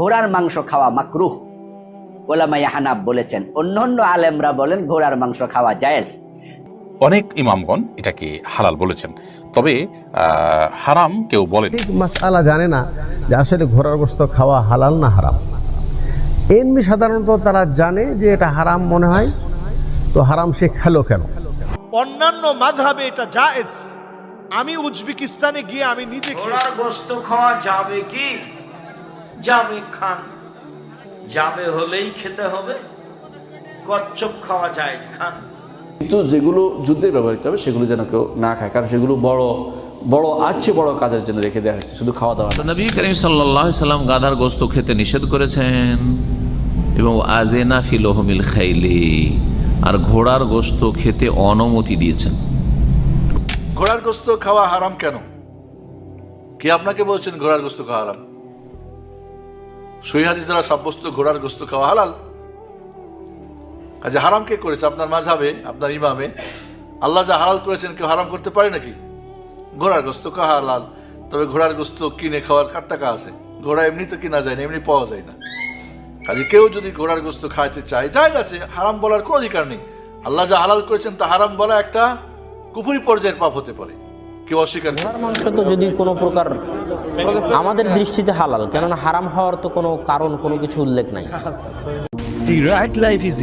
ঘোড়ার মাংস খাওয়া মাকরুহ। ওলামাই হানাব বলেছেন অন্য অন্য আলেমরা বলেন ঘোড়ার মাংস খাওয়া জায়েজ। অনেক ইমামগণ এটাকে হালাল বলেছেন তবে হারাম কেউ বলেন। ঠিক মাসালা জানে না যে আসলে ঘোড়ার গোস্ত খাওয়া হালাল না হারাম। এমনি সাধারণত তারা জানে যে এটা হারাম মনে হয় তো হারাম সে খেলো কেন? অন্যান্য মাধাবে এটা জায়েজ। আমি উজবেকিস্তানে গিয়ে আমি নিজে ঘোড়ার গোস্ত খাওয়া যাবে কি? যাবে খান। যাবে হলেই খেতে হবে কচ্ছপ খাওয়া যায় খান। কিন্তু যেগুলো যুদ্ধে ব্যবহৃত হবে সেগুলো যেন কেউ না খায় কারণ সেগুলো বড় বড় আছে বড় কাজের জন্য রেখে দেওয়া হয়েছে শুধু খাওয়া দাওয়া। নবী করিম সাল্লাহ সাল্লাম গাধার গোস্ত খেতে নিষেধ করেছেন। এবং আজেনা ফিলোহমিল খাইলি আর ঘোড়ার গোস্ত খেতে অনুমতি দিয়েছেন। ঘোড়ার গোস্ত খাওয়া হারাম কেন? কে আপনাকে বলছেন ঘোড়ার গোস্ত খাওয়া হারাম? সই হাদিস দ্বারা সাব্যস্ত ঘোড়ার গোস্ত খাওয়া হালাল। কাজে হারাম কে করেছে? আপনার মাঝাবে আপনার ইমামে, আল্লাহ যা হালাল করেছেন কেউ হারাম করতে পারে নাকি? ঘোড়ার গোস্ত খাওয়া হালাল, তবে ঘোড়ার গোস্ত কিনে খাওয়ার কার টাকা আছে? ঘোড়া এমনি তো কিনা যায় না, এমনি পাওয়া যায় না। কাজে কেউ যদি ঘোড়ার গোস্ত খাইতে চায় যায় আছে হারাম বলার কোনো অধিকার নেই। আল্লাহ যা হালাল করেছেন তা হারাম বলা একটা কুফুরি পর্যায়ের পাপ হতে পারে। কেউ অস্বীকার মাংস তো যদি কোনো প্রকার আমাদের দৃষ্টিতে হালাল, কেননা হারাম হওয়ার তো কোনো কারণ, কোনো কিছু উল্লেখ নাই। The right life is